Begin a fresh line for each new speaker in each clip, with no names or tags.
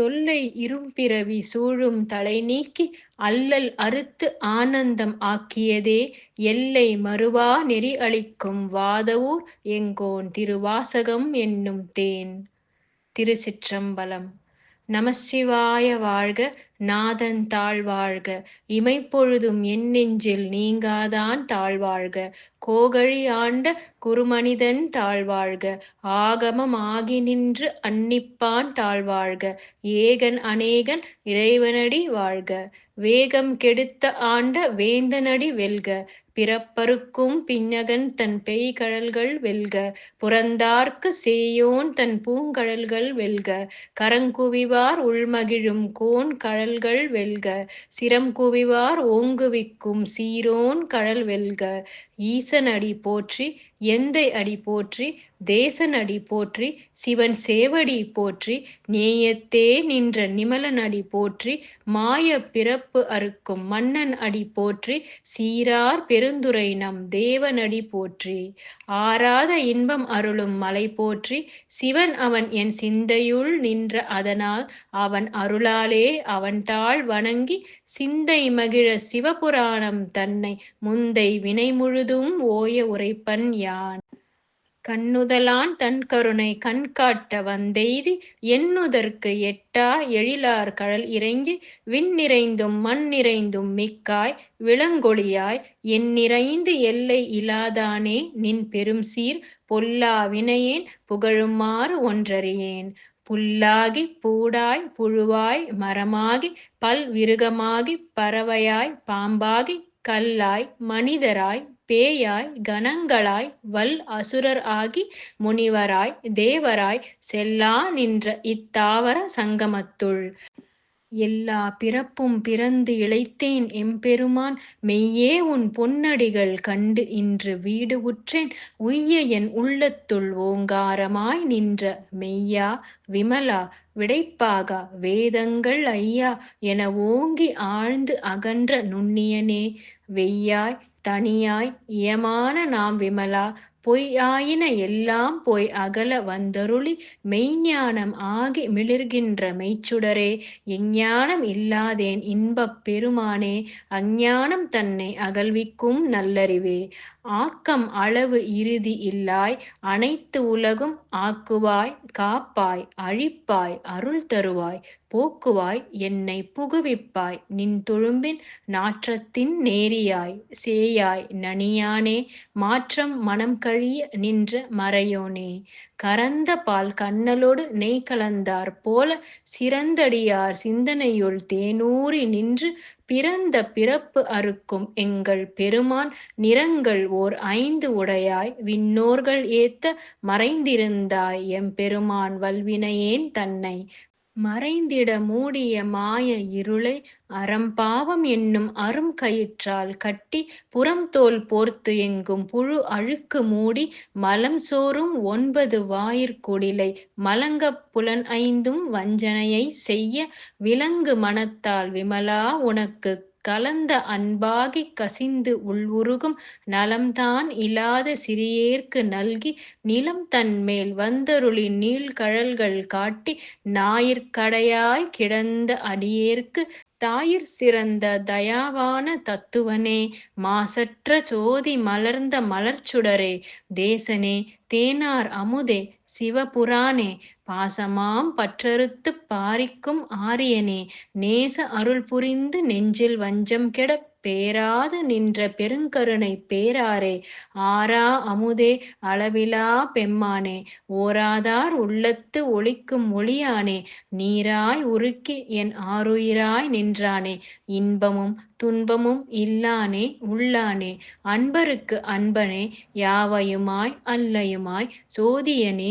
தொல்லை இரும்பிறவி சூழும் தலை நீக்கி அல்லல் அறுத்து ஆனந்தம் ஆக்கியதே எல்லை மறுவா நெறி அளிக்கும் வாதவூர் எங்கோன் திருவாசகம் என்னும் தேன் திருச்சிற்றம்பலம் நமசிவாய வாழ்க நாதன் தாழ்வாழ்க இமைப்பொழுதும் என் நெஞ்சில் நீங்காதான் தாழ்வாழ்க கோகழி ஆண்ட குருமனிதன் தாழ்வாழ்க ஆகமம் ஆகி நின்று அன்னிப்பான் தாழ்வாழ்க ஏகன் அநேகன் இறைவனடி வாழ்க வேகம் கெடுத்த ஆண்ட வேந்தனடி வெல்க பிறப்பருக்கும் பின்னகன் தன் பெய்கழல்கள் வெல்க புறந்தார்க்கு சேயோன் தன் பூங்கழல்கள் வெல்க கரங்குவிவார் உள்மகிழும் கோன் கழல் கடல்கள் வெல்க சிரம் குவிவார் ஓங்குவிக்கும் சீரோன் கடல் வெல்க ஈசன் அடி போற்றி எந்தை அடி போற்றி தேசன் அடி போற்றி சிவன் சேவடி போற்றி நேயத்தே நின்ற நிமலன் அடி போற்றி மாய பிறப்பு அறுக்கும் மன்னன் அடி போற்றி சீரார் பெருந்துரை நம் தேவன் அடி போற்றி ஆறாத இன்பம் அருளும் மலை போற்றி சிவன் அவன் என் சிந்தையுள் நின்ற அதனால் அவன் அருளாலே அவன் தாழ் வணங்கி சிந்தை மகிழ சிவபுராணம் தன்னை முந்தை வினை கருதும் ஓய உரைப்பன் யான். கண்ணுதலான் தன்கருணை கண்காட்ட வந்தெய்தி எண்ணுதற்கு எட்டா எழிலார் கழல் இறங்கி மண் நிறைந்தும் மிக்காய் என் எண்ணிறைந்து எல்லை இலாதானே நின் சீர் பொல்லா வினையேன் புகழுமாறு ஒன்றறியேன். புல்லாகிப் பூடாய் புழுவாய் மரமாகிப் பல்விருகமாகிப் பறவையாய் பாம்பாகி கல்லாய் மனிதராய் பேயாய் கணங்களாய் வல் அசுரர் ஆகி முனிவராய் தேவராய் செல்லா நின்ற இத்தாவர சங்கமத்துள் எல்லா பிறப்பும் பிறந்து இழைத்தேன் எம்பெருமான் மெய்யே உன் பொன்னடிகள் கண்டு இன்று வீடு உற்றேன் உய்ய என் உள்ளத்துள் ஓங்காரமாய் நின்ற மெய்யா விமலா விடைப்பாகா வேதங்கள் ஐயா என ஓங்கி ஆழ்ந்து அகன்ற நுண்ணியனே வெய்யாய் தனியாய் இயமான நாம் விமலா பொய்யாயின எல்லாம் போய் அகல வந்தருளி மெய்ஞானம் ஆகி மிளிர்கின்ற மெய்ச்சுடரே எஞ்ஞானம் இல்லாதேன் இன்பப் பெருமானே அஞ்ஞானம் தன்னை அகல்விக்கும் நல்லறிவே ஆக்கம் அளவு இறுதி இல்லாய் அனைத்து உலகும் ஆக்குவாய் காப்பாய் அழிப்பாய் அருள் தருவாய் போக்குவாய் என்னை புகுவிப்பாய் நின் தொழும்பின் நாற்றத்தின் நேரியாய் சேயாய் நனியானே மாற்றம் மனம் க கழிய நின்ற மறையோனே கரந்த பால் கண்ணலோடு நெய் கலந்தார் போல சிறந்தடியார் சிந்தனையுள் தேனூறி நின்று பிறந்த பிறப்பு அறுக்கும் எங்கள் பெருமான் நிறங்கள் ஓர் ஐந்து உடையாய் விண்ணோர்கள் ஏத்த மறைந்திருந்தாய் எம்பெருமான் வல்வினையேன் தன்னை மறைந்திட மூடிய மாய இருளை அறம்பாவம் என்னும் அரும் கயிற்றால் கட்டி புறம்தோல் போர்த்து எங்கும் புழு அழுக்கு மூடி மலம் சோறும் ஒன்பது வாயிற்குடிலை மலங்கப் புலன் ஐந்தும் வஞ்சனையை செய்ய விலங்கு மனத்தால் விமலா உனக்கு கலந்த அன்பாகிக் கசிந்து உள்உருகும் நலம்தான் இல்லாத சிறியேற்கு நல்கி நிலம் தன்மேல் வந்தருளி நீள்கழல்கள் காட்டி நாயிற்கடையாய் கிடந்த அடியேற்கு தாயிற் சிறந்த தயாவான தத்துவனே மாசற்ற சோதி மலர்ந்த மலர்ச்சுடரே தேசனே தேனார் அமுதே சிவபுராணே பாசமாம் பற்றறுத்து பாரிக்கும் ஆரியனே நேச அருள் புரிந்து நெஞ்சில் வஞ்சம் கெட பேராது நின்ற பெருங்கருணை பேராரே ஆரா அமுதே அளவிலா பெம்மானே ஓராதார் உள்ளத்து ஒளிக்கும் ஒளியானே நீராய் உருக்கி என் ஆறுயிராய் நின்றானே இன்பமும் துன்பமும் இல்லானே உள்ளானே அன்பருக்கு அன்பனே யாவையுமாய் அல்லையுமாய் சோதியனே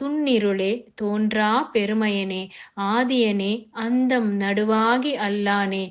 துன்னிருளே தோன்றா பெருமையனே ஆதியனே அந்தம் நடுவாகி அல்லானே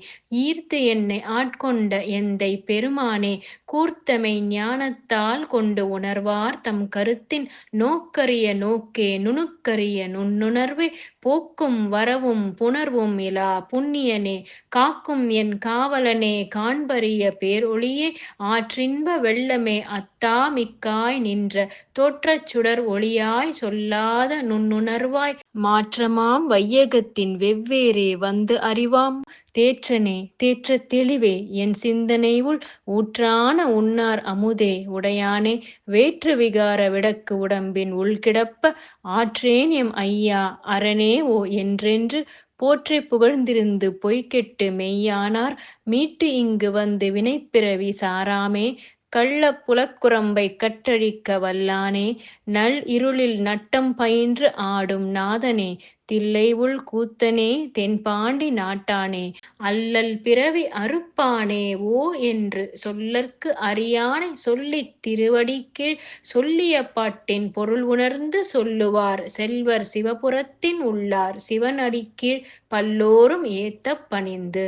ஈர்த்து என்னை ஆட்கொண்ட எந்தை பெருமானே கூர்த்தமை ஞானத்தால் கொண்டு உணர்வார் தம் கருத்தின் நோக்கரிய நோக்கே நுணுக்கரிய நுண்ணுணர்வு போக்கும் வரவும் புணர்வும் இலா புண்ணியனே காக்கும் என் காவலனே காண்பறிய பேரொளியே ஆற்றின்ப வெள்ளமே அத்தா மிக்காய் நின்ற தோற்றச் சுடர் ஒளியாய் சொல்ல இல்லாத நுண்ணுணர்வாய் மாற்றமாம் வையகத்தின் வெவ்வேறே வந்து அறிவாம் தேற்றனே தேற்ற தெளிவே என் சிந்தனை உள் ஊற்றான உன்னார் அமுதே உடையானே வேற்று விகார விடக்கு உடம்பின் உள்கிடப்ப ஆற்றேன் எம் ஐயா அரணே ஓ என்றென்று போற்றை புகழ்ந்திருந்து பொய்கெட்டு மெய்யானார் மீட்டு இங்கு வந்து வினைப்பிறவி சாராமே கள்ளப் புலக்குரம்பை கற்றழிக்க வல்லானே, நல் இருளில் நட்டம் பயின்று ஆடும் நாதனே, தில்லை உள் கூத்தனே, தென்பாண்டி நாட்டானே, அல்லல் பிறவி அறுப்பானே ஓ என்று சொல்லற்கு அறியானை சொல்லித் திருவடிக்கீழ் சொல்லிய பாட்டின் உணர்ந்து சொல்லுவார் செல்வர் சிவபுரத்தின் உள்ளார் சிவனடிக்கீழ் பல்லோரும் ஏத்த பணிந்து